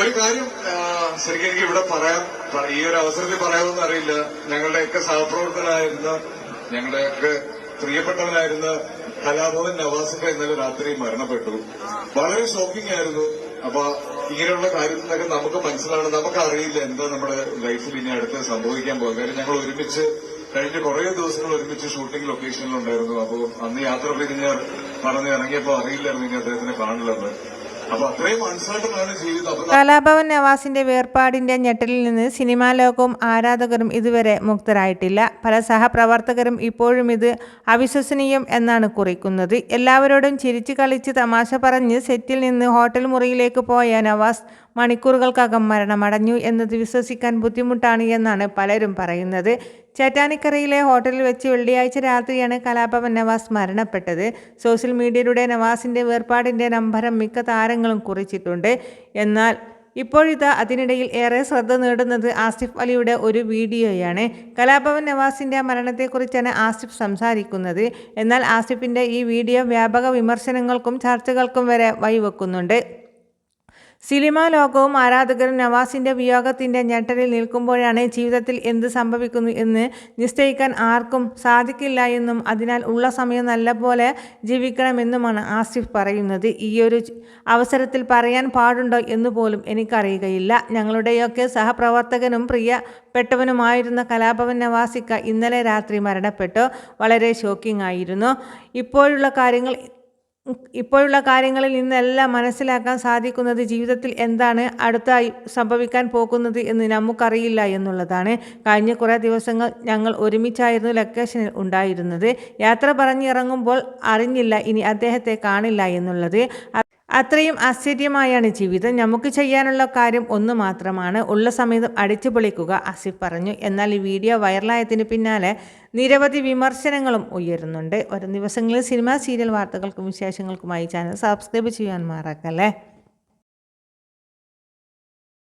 ഒരു കാര്യം ശരിക്കും എനിക്ക് ഇവിടെ പറയാൻ ഈ ഒരു അവസരത്തിൽ പറയാമെന്ന് അറിയില്ല. ഞങ്ങളുടെയൊക്കെ സഹപ്രവർത്തകനായിരുന്ന ഞങ്ങളുടെയൊക്കെ പ്രിയപ്പെട്ടവനായിരുന്ന കലാഭവൻ നവാസിക്ക ഇന്നലെ രാത്രി മരണപ്പെട്ടു. വളരെ ഷോക്കിംഗ് ആയിരുന്നു. അപ്പൊ ഇങ്ങനെയുള്ള കാര്യത്തിലൊക്കെ നമുക്ക് മനസ്സിലാണ് നമുക്ക് അറിയില്ല എന്താ നമ്മുടെ ലൈഫിൽ ഇനി അടുത്ത് സംഭവിക്കാൻ പോകുന്നത്. കാര്യം ഞങ്ങൾ ഒരുമിച്ച് കഴിഞ്ഞ കുറേ ദിവസങ്ങൾ ഒരുമിച്ച് ഷൂട്ടിംഗ് ലൊക്കേഷനിലുണ്ടായിരുന്നു അപ്പോൾ അന്ന് യാത്ര പിരിഞ്ഞ് പറഞ്ഞ് ഇറങ്ങിയപ്പോൾ അറിയില്ലായിരുന്നു ഇനി അദ്ദേഹത്തിനെ കാണില്ലെന്ന് കലാഭവൻ നവാസിന്റെ വേർപാടിന്റെ ഞെട്ടലിൽ നിന്ന് സിനിമാ ലോകവും ആരാധകരും ഇതുവരെ മുക്തരായിട്ടില്ല. പല സഹപ്രവർത്തകരും ഇപ്പോഴും ഇത് അവിശ്വസനീയം എന്നാണ് കുറിക്കുന്നത്. എല്ലാവരോടും ചിരിച്ചു കളിച്ച് തമാശ പറഞ്ഞ് സെറ്റിൽ നിന്ന് ഹോട്ടൽ മുറിയിലേക്ക് പോയ നവാസ് മണിക്കൂറുകൾക്കകം മരണമടഞ്ഞു എന്നത് വിശ്വസിക്കാൻ ബുദ്ധിമുട്ടാണ് എന്നാണ് പലരും പറയുന്നത്. ചേറ്റാനിക്കരയിലെ ഹോട്ടലിൽ വെച്ച് വെള്ളിയാഴ്ച രാത്രിയാണ് കലാഭവൻ നവാസ് മരണപ്പെട്ടത്. സോഷ്യൽ മീഡിയയിലൂടെ നവാസിന്റെ വേർപാടിന്റെ നമ്പരം മിക്ക താരങ്ങളും കുറിച്ചിട്ടുണ്ട്. എന്നാൽ ഇപ്പോഴിതാ അതിനിടയിൽ ഏറെ ശ്രദ്ധ നേടുന്നത് ആസിഫ് അലിയുടെ ഒരു വീഡിയോയാണ്. കലാഭവൻ നവാസിന്റെ മരണത്തെക്കുറിച്ചാണ് ആസിഫ് സംസാരിക്കുന്നത്. എന്നാൽ ആസിഫിന്റെ ഈ വീഡിയോ വ്യാപക വിമർശനങ്ങൾക്കും ചർച്ചകൾക്കും വരെ വഴിവെക്കുന്നുണ്ട്. സിനിമാ ലോകവും ആരാധകരും നവാസിന്റെ വിയോഗത്തിന്റെ ഞെട്ടലിൽ നിൽക്കുമ്പോഴാണ് ജീവിതത്തിൽ എന്ത് സംഭവിക്കുന്നു എന്ന് നിശ്ചയിക്കാൻ ആർക്കും സാധിക്കില്ല എന്നും അതിനാൽ ഉള്ള സമയം നല്ലപോലെ ജീവിക്കണമെന്നുമാണ് ആസിഫ് പറയുന്നത്. ഈയൊരു അവസരത്തിൽ പറയാൻ പാടുണ്ടോ എന്ന് പോലും എനിക്കറിയുകയില്ല. ഞങ്ങളുടെയൊക്കെ സഹപ്രവർത്തകനും പ്രിയപ്പെട്ടവനുമായിരുന്ന കലാഭവൻ നവാസിക്ക ഇന്നലെ രാത്രി മരണപ്പെട്ടു. വളരെ ഷോക്കിംഗ് ആയിരുന്നു. ഇപ്പോഴുള്ള കാര്യങ്ങൾ ഇപ്പോഴുള്ള കാര്യങ്ങളിൽ നിന്നെല്ലാം മനസ്സിലാക്കാൻ സാധിക്കുന്നത് ജീവിതത്തിൽ എന്താണ് അടുത്തായി സംഭവിക്കാൻ പോകുന്നത് എന്ന് നമുക്കറിയില്ല എന്നുള്ളതാണ്. കഴിഞ്ഞ കുറേ ദിവസങ്ങൾ ഞങ്ങൾ ഒരുമിച്ചായിരുന്നു ലൊക്കേഷനിൽ ഉണ്ടായിരുന്നത്. യാത്ര പറഞ്ഞിറങ്ങുമ്പോൾ അറിഞ്ഞില്ല ഇനി അദ്ദേഹത്തെ കാണില്ല എന്നുള്ളത്. അത്രയും ആശ്ചര്യമായാണ് ജീവിതം. നമുക്ക് ചെയ്യാനുള്ള കാര്യം ഒന്ന് മാത്രമാണ്. ഉള്ള സമയത്ത് അടിച്ചു പൊളിക്കുക അസിഫ് പറഞ്ഞു. എന്നാൽ ഈ വീഡിയോ വൈറലായതിന് പിന്നാലെ നിരവധി വിമർശനങ്ങളും ഉയരുന്നുണ്ട്. വരും ദിവസങ്ങളിൽ സിനിമ സീരിയൽ വാർത്തകൾക്കും വിശേഷങ്ങൾക്കുമായി ചാനൽ സബ്സ്ക്രൈബ് ചെയ്യാൻ മറക്കല്ലേ?